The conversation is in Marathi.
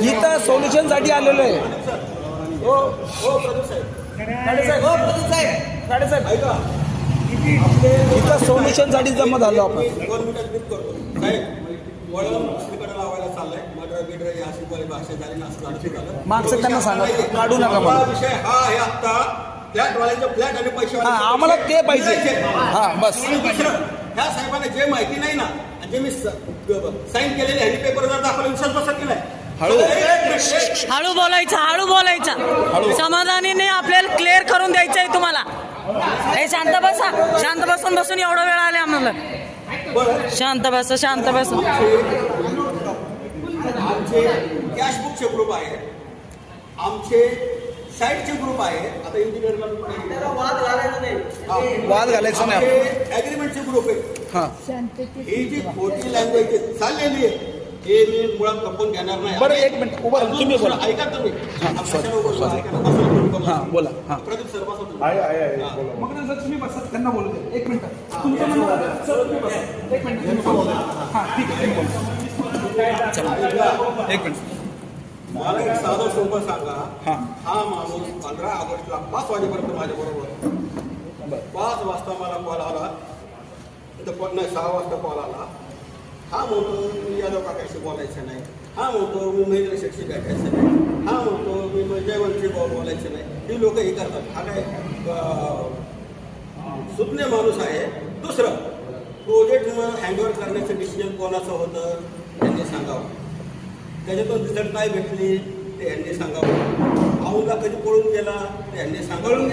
इथं सोल्युशनसाठी आलेलो आहे. हो. हो प्रदीप साहेब. हो साहेब. साहेब ऐका. इथं सोल्युशनसाठी जमा झालो आपण. दोन मिनिटात करतो. साहेब वळण दुसरीकडे लावायला चाललंय. भाषा झाली ना असं झालं मागचं त्यांना सांगा, काढू नका मला. हा विषय हा आहे आत्ता. फ्लॅट फ्लॅट आणि पैसे आम्हाला ते पाहिजे. हा, बस. ह्या साहेबांना जे माहिती नाही ना जे मी साईन केलेले ह्यांनी पेपर जर दाखवले विश्वास बसत की नाही हळू. हळू बोलायचं हळू बोलायचं. समाधानीने आपल्याला क्लिअर करून द्यायचं आहे तुम्हाला. हे शांत बसा. शांत बसून बसून एवढा वेळ आले आम्हाला. शांत बसा शांत बसा. आमचे कॅशबुकचे ग्रुप आहे आमचे साईटचे ग्रुप आहे आता इंजिनियरला वाद घालायचा नाही आपण. ऍग्रीमेंटचे ग्रुप आहे हा. ही जी खोटी लँग्वेज चाललेली आहे. हे मी मुळात खपून घेणार नाही. बरं, एक मिनिट. उभं राहा. तुम्ही बोला. ऐका तुम्ही. हा, आता sorry, कशाला उभं sorry. राहा? ऐका. हा, बोला. हा. प्रदीप सर बसा तुम्ही. मग नंतर तुम्ही बसा त्यांना बोलू द्या. एक मिनिट. तुमचं म्हणणं सर तुम्ही बसा. एक मिनिट तुम्ही बोला. हां ठीक आहे तुम्ही बोला. चला. एक मिनिट. मला एक साधं सोपं सांगा. हां. हा माणूस पंधरा ऑगस्टला पाच वाजेपर्यंत माझ्या बरोबर पाच वाजता मला कॉल आला. इथं पण नाही सहा वाजता कॉल आला. हा म्हणतो मी काकाशी बोलायचं नाही. हा म्हणतो मी महेंद्र शेठशी भेटायचं नाही. हा म्हणतो मी म- जयवंतशी बोलायचं नाही. ही लोक हे करतात. हा काय सुज्ञ माणूस आहे. दुसरं प्रोजेक्ट हँडओव्हर करण्याचं डिसिजन कोणाचं होतं? त्यांनी सांगावं. त्याच्यातून रिझल्ट काय भेटली? ते यांनी सांगावं. औंधला कधी पळून गेला? ते यांनी गेला